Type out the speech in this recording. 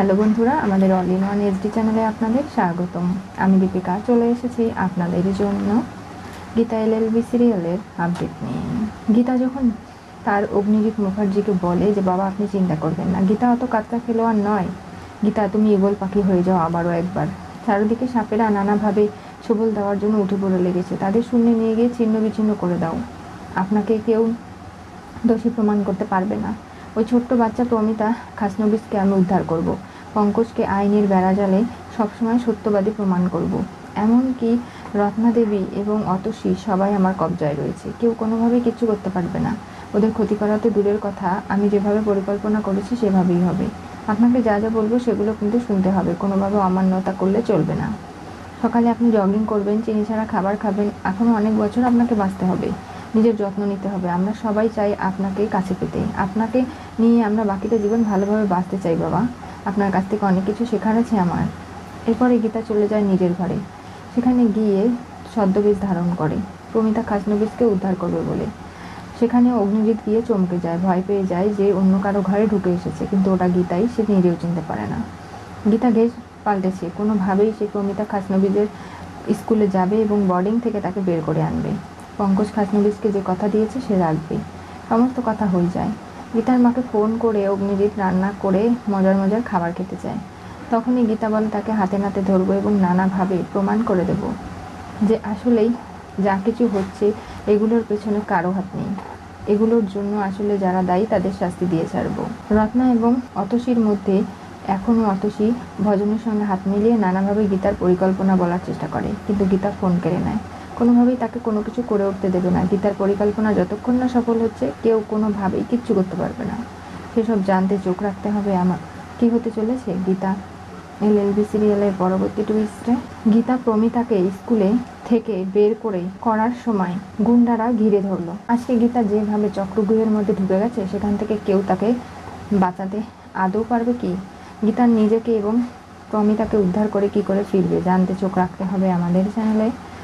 Hello বন্ধুরা, আমাদের all in one SD চ্যানেলে আপনাদের স্বাগতম। আমি দীপিকা, চলে এসেছি আপনাদের জন্য গীতা এলএলবি সিরিয়ালের আপডেট নিয়ে। গীতা যখন তার অগ্নিজিৎ মুখার্জিকে বলে যে, বাবা, আপনি চিন্তা করবেন না, গীতা অত কাতলা খেলোয়াড় নয়। গীতা, তুমি ইগল পাখি হয়ে যাও আবারও একবার। চারিদিকে সাপেরা নানাভাবে সবল দেওয়ার জন্য উঠে পড়ে লেগেছে। তাদের শূন্য নিয়ে গিয়ে ছিন্ন বিচ্ছিন্ন করে দাও। আপনাকে কেউ দোষী প্রমাণ করতে পারবে না। ওই ছোট্ট বাচ্চা প্রমিতা খাসনবিসকে আমি উদ্ধার করব। পঙ্কজকে আইনের বেড়াজালে সবসময় সত্যবাদী প্রমাণ করব। এমনকি রত্নাদেবী এবং অতসী সবাই আমার কবজায় রয়েছে। কেউ কোনোভাবেই কিচ্ছু করতে পারবে না। ওদের ক্ষতি করা তো দূরের কথা। আমি যেভাবে পরিকল্পনা করেছি সেভাবেই হবে। আপনাকে যা যা বলব সেগুলো কিন্তু শুনতে হবে। কোনোভাবে অমান্যতা করলে চলবে না। সকালে আপনি জগিং করবেন, চিনি ছাড়া খাবার খাবেন। এখনও অনেক বছর আপনাকে বাঁচতে হবে। নিজের যত্ন নিতে হবে। আমরা সবাই চাই আপনাকে কাছে পেতে। আপনাকে নিয়ে আমরা বাকিটা জীবন ভালোভাবে বাঁচতে চাই, বাবা। আপনার কাছ থেকে অনেক কিছু শেখার আছে আমার। এরপরে গীতা চলে যায় নিজের ঘরে। সেখানে গিয়ে ছদ্মবেশ ধারণ করে। প্রমিতা খাসনবিসকে উদ্ধার করবে বলে। সেখানে অগ্নিজিৎ গিয়ে চমকে যায়, ভয় পেয়ে যায় যে অন্য কারও ঘরে ঢুকে এসেছে, কিন্তু ওটা গীতাই সে নিজেও চিনতে পারে না। গীতা গেজ পাল্টেছে। কোনোভাবেই সে প্রমিতা খাসনবিজের স্কুলে যাবে এবং বোর্ডিং থেকে তাকে বের করে আনবে। পঙ্কজ খাসনবিজকে যে কথা দিয়েছে সে রাখবে। সমস্ত কথা হয়ে যায়। গীতার মাকে ফোন করে অগ্নিজিৎ রান্না করে মজার মজার খাবার খেতে চায়। তখনই গীতা বলে, তাকে হাতে নাতে ধরবো এবং নানাভাবে প্রমাণ করে দেব যে আসলেই যা কিছু হচ্ছে, এগুলোর পেছনে কারও হাত নেই। এগুলোর জন্য আসলে যারা দায়ী, তাদের শাস্তি দিয়ে ছাড়বো। রত্না এবং অতসীর মধ্যে এখনও অতসী ভজনের সঙ্গে হাত মিলিয়ে নানাভাবে গীতার পরিকল্পনা বলার চেষ্টা করে, কিন্তু গীতা ফোন কেড়ে নেয়। কোনোভাবেই তাকে কোনো কিছু করে উঠতে দেবে না। গীতার পরিকল্পনা যতক্ষণ না সফল হচ্ছে, কেউ কোনোভাবেই কিচ্ছু করতে পারবে না। সেসব জানতে চোখ রাখতে হবে আমার। কি হতে চলেছে? গীতা এল এল বি সিরিয়ালের পরবর্তী টুইস্টে গীতা প্রমিতাকে স্কুলে থেকে বের করে করার সময় গুন্ডারা ঘিরে ধরলো। আজকে গীতা যেভাবে চক্রগৃহের মধ্যে ঢুকে গেছে, সেখান থেকে কেউ তাকে বাঁচাতে আদৌ পারবে কি? গীতার নিজেকে এবং প্রমিতাকে উদ্ধার করে কি করে ফিরবে, জানতে চোখ রাখতে হবে আমাদের চ্যানেলে।